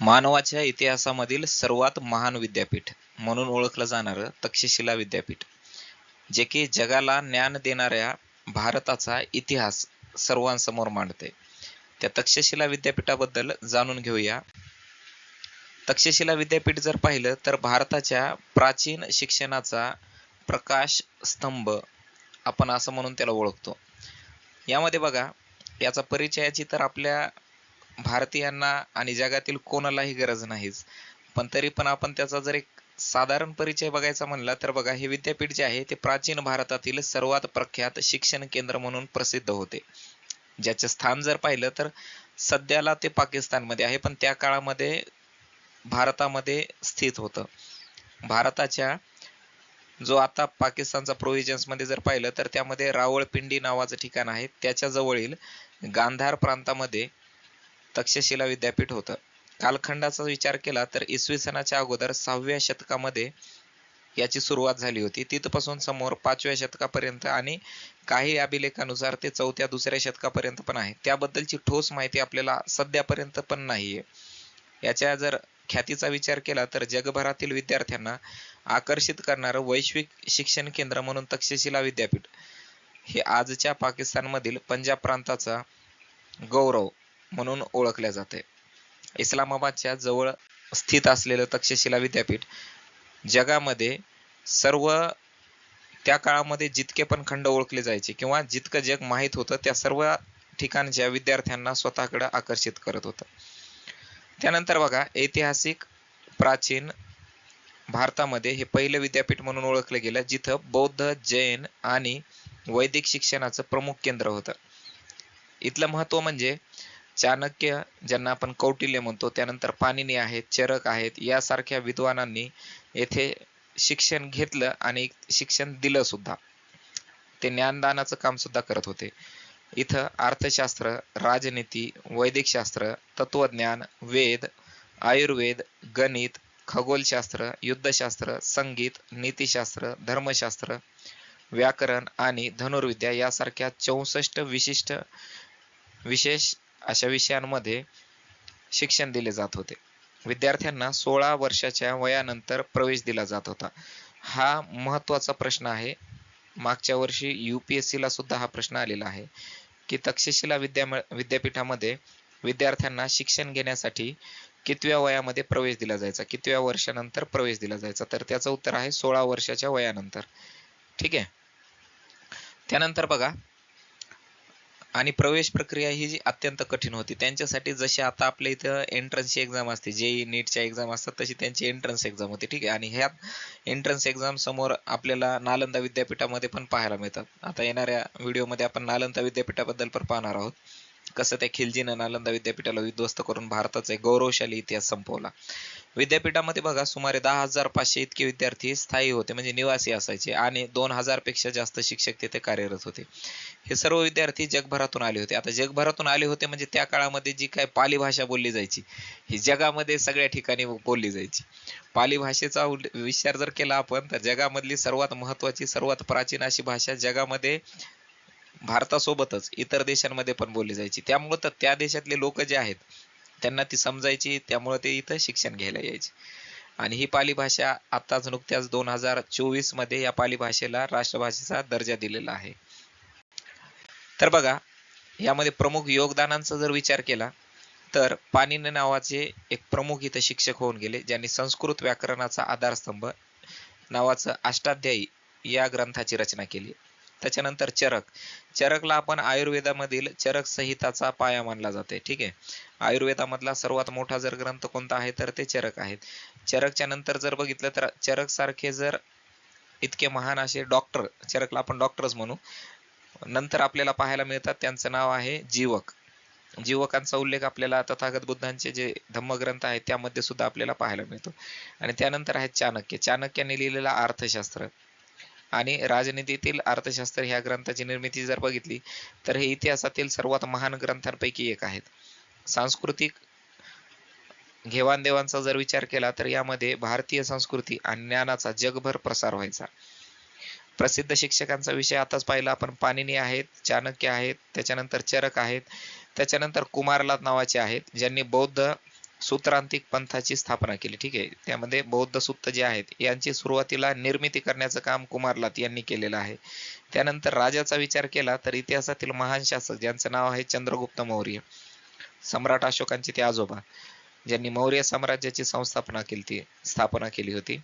मानवाच्या इतिहासामधील सर्वात महान विद्यापीठ म्हणून ओळखलं जाणारं तक्षशिला विद्यापीठ जे की जगाला ज्ञान देणाऱ्या भारताचा इतिहास सर्वांसमोर मांडते. त्या तक्षशिला विद्यापीठाबद्दल जाणून घेऊया. तक्षशिला विद्यापीठ जर पाहिलं तर भारताच्या प्राचीन शिक्षणाचा प्रकाश स्तंभ आपण असं म्हणून त्याला ओळखतो. यामध्ये बघा याचा परिचयाची तर आपल्या भारतीयांना आणि जगातील कोणालाही गरज नाहीच. पण तरी पण आपण त्याचा जर एक साधारण परिचय बघायचा म्हणला तर बघा हे विद्यापीठ जे आहे ते प्राचीन भारतातील सर्वात प्रख्यात शिक्षण केंद्र म्हणून प्रसिद्ध होते. ज्याचे स्थान जर पाहिलं तर सध्याला ते पाकिस्तानमध्ये आहे पण त्या काळामध्ये भारतामध्ये स्थित होतं. भारताच्या जो आता पाकिस्तानचा प्रोव्हिजन्समध्ये जर पाहिलं तर त्यामध्ये रावळपिंडी नावाचं ठिकाण आहे. त्याच्या जवळील गांधार प्रांतामध्ये तक्षशिला विद्यापीठ होतं. कालखंडाचा विचार केला तर इसवी सनाच्या अगोदर सहाव्या शतकामध्ये याची सुरुवात झाली होती. तिथपासून समोर पाचव्या शतकापर्यंत आणि काही अभिलेखानुसार ते चौथ्या दुसऱ्या शतकापर्यंत पण आहे. त्याबद्दलची ठोस माहिती आपल्याला सध्यापर्यंत पण नाहीये. याच्या जर ख्यातीचा विचार केला तर जगभरातील विद्यार्थ्यांना आकर्षित करणारं वैश्विक शिक्षण केंद्र म्हणून तक्षशिला विद्यापीठ हे आजच्या पाकिस्तानमधील पंजाब प्रांताचा गौरव म्हणून ओळखले जाते. इस्लामाबादच्या जवळ स्थित असलेलं तक्षशिला विद्यापीठ जगामध्ये सर्व त्या काळामध्ये जितके पण खंड ओळखले जायचे किंवा जितकं जग माहीत होतं त्या सर्व ठिकाणच्या विद्यार्थ्यांना स्वतःकडे आकर्षित करत होतं. त्यानंतर बघा ऐतिहासिक प्राचीन भारतामध्ये हे पहिलं विद्यापीठ म्हणून ओळखलं गेलं जिथं बौद्ध जैन आणि वैदिक शिक्षणाचं प्रमुख केंद्र होतं. इथलं महत्त्व म्हणजे चाणक्य ज्यांना आपण कौटिल्य म्हणतो त्यानंतर पाणिनी आहेत चरक आहेत यासारख्या विद्वानांनी येथे शिक्षण घेतलं आणि शिक्षण दिलं सुद्धा. ते ज्ञानदानाचं काम सुद्धा करत होते. इथं अर्थशास्त्र राजनीती वैदिक शास्त्र तत्वज्ञान वेद आयुर्वेद गणित खगोलशास्त्र युद्धशास्त्र संगीत नीतिशास्त्र धर्मशास्त्र व्याकरण आणि धनुर्विद्या यासारख्या चौसष्ट विशिष्ट विशेष अशा विषयांमध्ये शिक्षण दिले जात होते. विद्यार्थ्यांना सोळा वर्षाच्या वयानंतर प्रवेश दिला जात होता. हा महत्त्वाचा प्रश्न आहे. मागच्या वर्षी युपीएससी ला सुद्धा हा प्रश्न आलेला आहे. की तक्षशिला विद्या विद्यापीठामध्ये विद्यार्थ्यांना शिक्षण घेण्यासाठी कितव्या वयामध्ये प्रवेश दिला जायचा? कितव्या वर्षानंतर प्रवेश दिला जायचा? तर त्याचं उत्तर आहे सोळा वर्षाच्या वयानंतर. ठीक आहे? त्यानंतर बघा आणि प्रवेश प्रक्रिया ही जी अत्यंत कठीण होती. त्यांच्यासाठी जशी आता आपल्या इथं एंट्रन्सची एक्झाम असते जेई नीटच्या एक्झाम असतात तशी त्यांची एंट्रन्स एक्झाम होती ठीक आहे? आणि ह्या एंट्रन्स एक्झाम समोर आपल्याला नालंदा विद्यापीठामध्ये पण पाहायला मिळतात आता येणाऱ्या व्हिडिओमध्ये आपण नालंदा विद्यापीठाबद्दल पण पाहणार आहोत. कसं त्या खिलजीनं नालंदा विद्यापीठाला विध्वस्त करून भारताचा एक गौरवशाली इतिहास संपवला. विद्यापीठामध्ये बघा सुमारे दहा हजार पाचशे इतके विद्यार्थी स्थायी होते म्हणजे निवासी असायचे आणि दोन हजारपेक्षा जास्त शिक्षक तिथे कार्यरत होते. हे सर्व विद्यार्थी जगभरातून आले होते. आता जगभरातून आले होते म्हणजे त्या काळामध्ये जी काय पाली भाषा बोलली जायची ही जगामध्ये सगळ्या ठिकाणी बोलली जायची. पाली भाषेचा विचार जर केला आपण तर जगामधली सर्वात महत्वाची सर्वात प्राचीन अशी भाषा जगामध्ये भारतासोबतच इतर देशांमध्ये पण बोलली जायची. त्यामुळं तर त्या देशातले लोक जे आहेत त्यांना ती समजायची त्यामुळे ते इथं शिक्षण घ्यायला यायचे. आणि ही पाली भाषा आताच नुकत्याच दोन हजार चोवीसमध्ये या पाली भाषेला राष्ट्रभाषेचा दर्जा दिलेला आहे. तर बघा यामध्ये प्रमुख योगदानांचा जर विचार केला तर पाणिनी नावाचे एक प्रमुख इथं शिक्षक होऊन गेले ज्यांनी संस्कृत व्याकरणाचा आधारस्तंभ नावाचं अष्टाध्यायी या ग्रंथाची रचना केली. त्याच्यानंतर चरक. चरकला आपण आयुर्वेदामधील चरक संहिताचा पाया मानला जाते. ठीक आहे? आयुर्वेदामधला सर्वात मोठा जर ग्रंथ कोणता आहे तर ते चरक आहेत. चरकच्या नंतर जर बघितलं तर चरक सारखे जर इतके महान असे डॉक्टर चरकला आपण डॉक्टरच म्हणू. नंतर आपल्याला पाहायला मिळतात त्यांचं नाव आहे जीवक. जीवकांचा उल्लेख आपल्याला तथागत बुद्धांचे जे धम्मग्रंथ आहेत त्यामध्ये सुद्धा आपल्याला पाहायला मिळतो. आणि त्यानंतर आहेत चाणक्य. चाणक्याने लिहिलेला अर्थशास्त्र. आणि राजनीतीतील अर्थशास्त्र ह्या ग्रंथाची निर्मिती जर बघितली तर हे इतिहासातील सर्वात महान ग्रंथांपैकी एक आहेत. सांस्कृतिक घेवाणदेवाणचा जर विचार केला तर यामध्ये भारतीय संस्कृती आणि ज्ञानाचा जगभर प्रसार व्हायचा. प्रसिद्ध शिक्षकांचा विषय आताच पाहिला. आपण पाणिनी आहेत चाणक्य आहेत त्याच्यानंतर चरक आहेत त्याच्यानंतर कुमारलाल नावाचे आहेत ज्यांनी बौद्ध सूत्रांतिक पंथाची स्थापना केली. ठीक आहे. त्यामध्ये बौद्ध सुत्त जे आहेत यांची सुरुवातीला निर्मिती करण्याचं काम कुमारलात यांनी केलेलं आहे. त्यानंतर राजाचा विचार केला तर इतिहासातील महान शासक ज्यांचं नाव आहे चंद्रगुप्त मौर्य सम्राट अशोकांचे ते आजोबा ज्यांनी मौर्य साम्राज्याची संस्थापना केली ती स्थापना केली होती.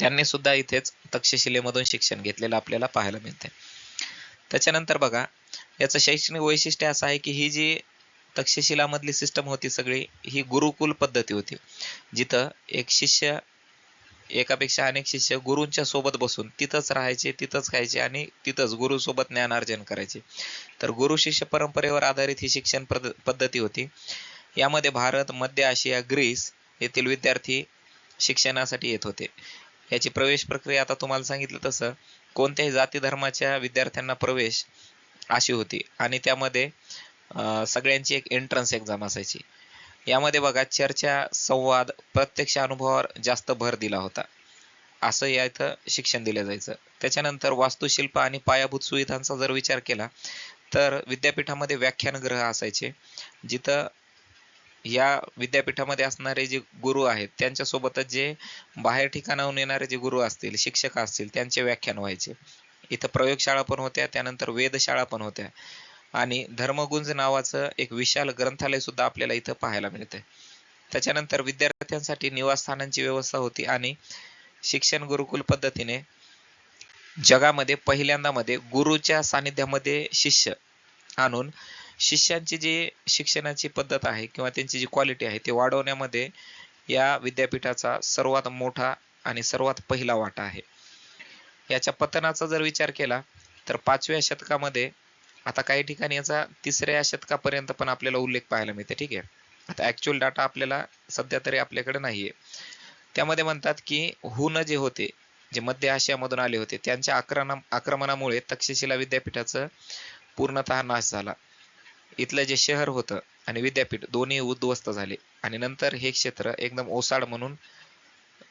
त्यांनी सुद्धा इथेच तक्षशिलेमधून शिक्षण घेतलेलं आपल्याला पाहायला मिळते त्याच्यानंतर बघा याचं शैक्षणिक वैशिष्ट्य असं आहे की ही जी तक्षशिलामधली सिस्टम होती सगळी. ही गुरुकुल पद्धती होती. जिथं एक शिष्य एकापेक्षा अनेक शिष्य गुरूंच्या सोबत बसून तिथंच राहायचे तिथंच खायचे आणि तिथंच गुरुसोबत ज्ञानार्जन करायचे. तर गुरु शिष्य परंपरेवर आधारित ही शिक्षण पद्धती होती. यामध्ये भारत मध्य आशिया ग्रीस येथील विद्यार्थी शिक्षणासाठी येत होते. याची प्रवेश प्रक्रिया आता तुम्हाला सांगितलं तसं. कोणत्याही जाती धर्माच्या विद्यार्थ्यांना प्रवेश अशी होती. आणि त्यामध्ये सगळ्यांची एक एंट्रन्स एक्झाम असायची. यामध्ये बघा चर्चा संवाद प्रत्यक्ष अनुभवावर जास्त भर दिला होता. असं या इथं शिक्षण दिलं जायचं. त्याच्यानंतर वास्तुशिल्प आणि पायाभूत सुविधांचा जर विचार केला तर विद्यापीठामध्ये व्याख्यानगृह असायचे. जिथं या विद्यापीठामध्ये असणारे जे गुरु आहेत त्यांच्यासोबतच जे बाहेर ठिकाणाहून येणारे जे गुरु असतील शिक्षक असतील त्यांचे व्याख्यान व्हायचे. इथं प्रयोगशाळा पण होत्या त्यानंतर वेधशाळा पण होत्या. आणि धर्मगुंज नावाचं एक विशाल ग्रंथालय सुद्धा आपल्याला इथं पाहायला मिळते त्याच्यानंतर विद्यार्थ्यांसाठी निवासस्थानांची व्यवस्था होती आणि शिक्षण गुरुकुल पद्धतीने जगामध्ये पहिल्यांदा मध्ये गुरुच्या सानिध्यामध्ये शिष्य आणून शिष्यांची जी शिक्षणाची पद्धत आहे किंवा त्यांची जी क्वालिटी आहे ते वाढवण्यामध्ये या विद्यापीठाचा सर्वात मोठा आणि सर्वात पहिला वाटा आहे. याच्या पतनाचा जर विचार केला तर पाचव्या शतकामध्ये आता काही ठिकाणी याचा तिसऱ्या शतकापर्यंत पण आपल्याला उल्लेख पाहायला मिळते ठीक आहे? आता ऍक्च्युअल डाटा आपल्याला सध्या तरी आपल्याकडे नाहीये. त्यामध्ये म्हणतात की हुन जे होते जे मध्य आशियामधून आले होते त्यांच्या आक्रमणा आक्रमणामुळे तक्षशिला विद्यापीठाचं पूर्णतः नाश झाला. इथलं जे शहर होतं आणि विद्यापीठ दोन्ही उद्ध्वस्त झाले. आणि नंतर हे क्षेत्र एकदम ओसाड म्हणून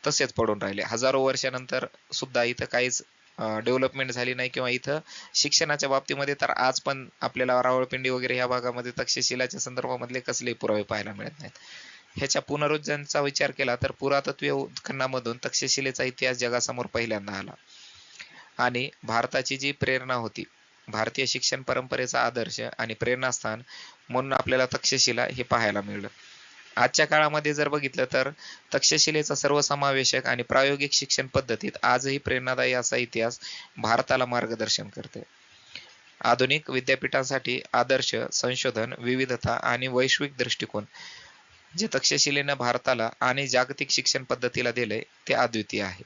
तसेच पडून राहिले. हजारो वर्षानंतर सुद्धा इथं काहीच डेव्हलपमेंट झाली नाही किंवा इथं शिक्षणाच्या बाबतीमध्ये तर आज पण आपल्याला रावळपिंडी वगैरे ह्या भागामध्ये तक्षशिलाच्या संदर्भामधले कसलेही पुरावे पाहायला मिळत नाहीत. ह्याच्या पुनरुज्जनचा विचार केला तर पुरातत्वीय उत्खननामधून तक्षशिलेचा इतिहास जगासमोर पहिल्यांदा आला. आणि भारताची जी प्रेरणा होती भारतीय शिक्षण परंपरेचा आदर्श आणि प्रेरणास्थान म्हणून आपल्याला तक्षशिला हे पाहायला मिळलं. आजच्या काळामध्ये जर बघितलं तर तक्षशिलेचा सर्वसमावेशक आणि प्रायोगिक शिक्षण पद्धतीत आजही प्रेरणादायी असा इतिहास भारताला मार्गदर्शन करते. आधुनिक विद्यापीठांसाठी आदर्श संशोधन विविधता आणि वैश्विक दृष्टिकोन जे तक्षशिलेनं भारताला आणि जागतिक शिक्षण पद्धतीला दिले ते अद्वितीय आहे.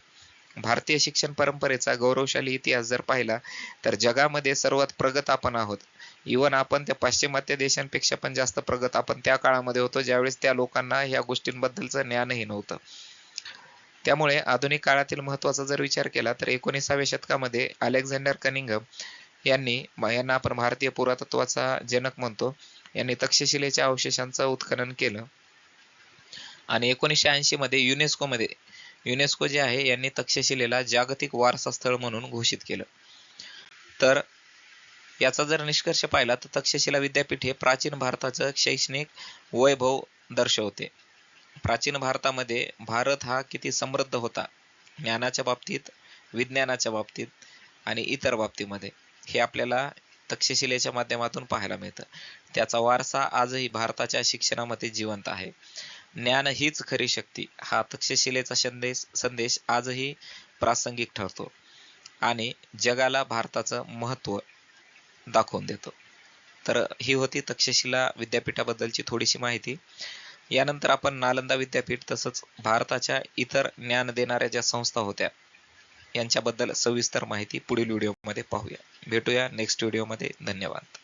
भारतीय शिक्षण परंपरेचा गौरवशाली इतिहास जर पाहिला तर जगामध्ये सर्वात प्रगत आपण आहोत. इवन आपण त्या पाश्चिमात्य देशांपेक्षा पण जास्त प्रगत आपण त्या काळामध्ये होतो ज्यावेळेस त्या लोकांना ह्या गोष्टींबद्दलचं ज्ञानही नव्हतं. त्यामुळे आधुनिक काळातील महत्त्वाचा जर विचार केला तर एकोणीसाव्या शतकामध्ये अलेक्झांडर कनिंगम यांनी यांना आपण भारतीय पुरातत्वाचा जनक म्हणतो यांनी तक्षशिलेच्या अवशेषांचं उत्खनन केलं. आणि एकोणीसशे ऐंशी मध्ये युनेस्को मध्ये युनेस्को जे आहे यांनी तक्षशिलेला जागतिक वारसा स्थळ म्हणून घोषित केलं. तर याचा जर निष्कर्ष पाहिला तर तक्षशिला विद्यापीठ हे प्राचीन भारताचं शैक्षणिक वैभव दर्शवते. प्राचीन भारतामध्ये भारत हा किती समृद्ध होता? ज्ञानाच्या बाबतीत विज्ञानाच्या बाबतीत आणि इतर बाबतीमध्ये. हे आपल्याला तक्षशिलेच्या माध्यमातून पाहायला मिळतं. त्याचा वारसा आजही भारताच्या शिक्षणामध्ये जिवंत आहे. ज्ञान हीच खरी शक्ती. हा तक्षशिलेचा संदेश संदेश आजही प्रासंगिक ठरतो आणि जगाला भारताचं महत्त्व दाखवून देतो. तर ही होती तक्षशिला विद्यापीठाबद्दलची थोडीशी माहिती. यानंतर आपण नालंदा विद्यापीठ तसंच भारताच्या इतर ज्ञान देणाऱ्या ज्या संस्था होत्या यांच्याबद्दल सविस्तर माहिती पुढील व्हिडिओमध्ये पाहूया. भेटूया नेक्स्ट व्हिडिओमध्ये. धन्यवाद.